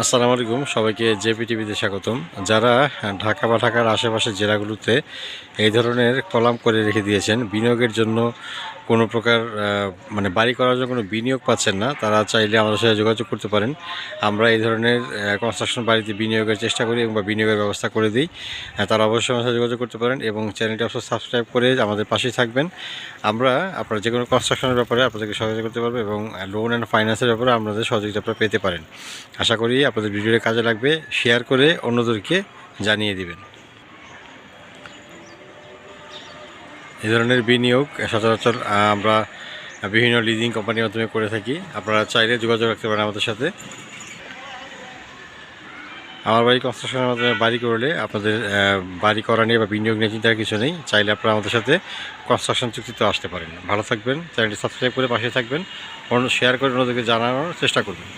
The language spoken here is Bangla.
আসসালামু আলাইকুম, সবাইকে জেপি টিভিতে স্বাগতম। যারা ঢাকা বা ঢাকার আশেপাশের জেলাগুলোতে এই ধরনের কলাম করে রেখে দিয়েছেন, বিনিয়োগের জন্য কোনো প্রকার মানে বাড়ি করার জন্য কোনো বিনিয়োগ পাচ্ছেন না, তারা চাইলে আমাদের সাথে যোগাযোগ করতে পারেন। আমরা এই ধরনের কনস্ট্রাকশন বাড়িতে বিনিয়োগের চেষ্টা করি এবং বিনিয়োগের ব্যবস্থা করে দিই। তারা অবশ্যই আমাদের সাথে যোগাযোগ করতে পারেন এবং চ্যানেলটি অবশ্যই সাবস্ক্রাইব করে আমাদের পাশেই থাকবেন। আমরা আপনার যে কোনো কনস্ট্রাকশনের ব্যাপারে আপনাদেরকে সহযোগিতা করতে পারব এবং লোন অ্যান্ড ফাইন্যান্সের ব্যাপারে আপনাদের সহযোগিতা আপনারা পেতে পারেন। আশা করি আপনাদের ভিডিওটা কাজে লাগবে শেয়ার করে অন্যদেরকে জানিয়ে দিবেন। এই ধরনের বিনিয়োগ সচরাচর আমরা বিভিন্ন লিজিং কোম্পানির মাধ্যমে করে থাকি। আপনারা চাইলে যোগাযোগ রাখতে পারেন আমাদের সাথে। আমার বাড়ি কনস্ট্রাকশনের মাধ্যমে বাড়ি করলে আপনাদের বাড়ি করা নিয়ে বা বিনিয়োগ নিয়ে চিন্তার কিছু নেই। চাইলে আপনারা আমাদের সাথে কনস্ট্রাকশন চুক্তিতে আসতে পারেন। ভালো থাকবেন চ্যানেলটি সাবস্ক্রাইব করে পাশে থাকবেন অন্য শেয়ার করে অন্যদেরকে জানানোর চেষ্টা করবেন।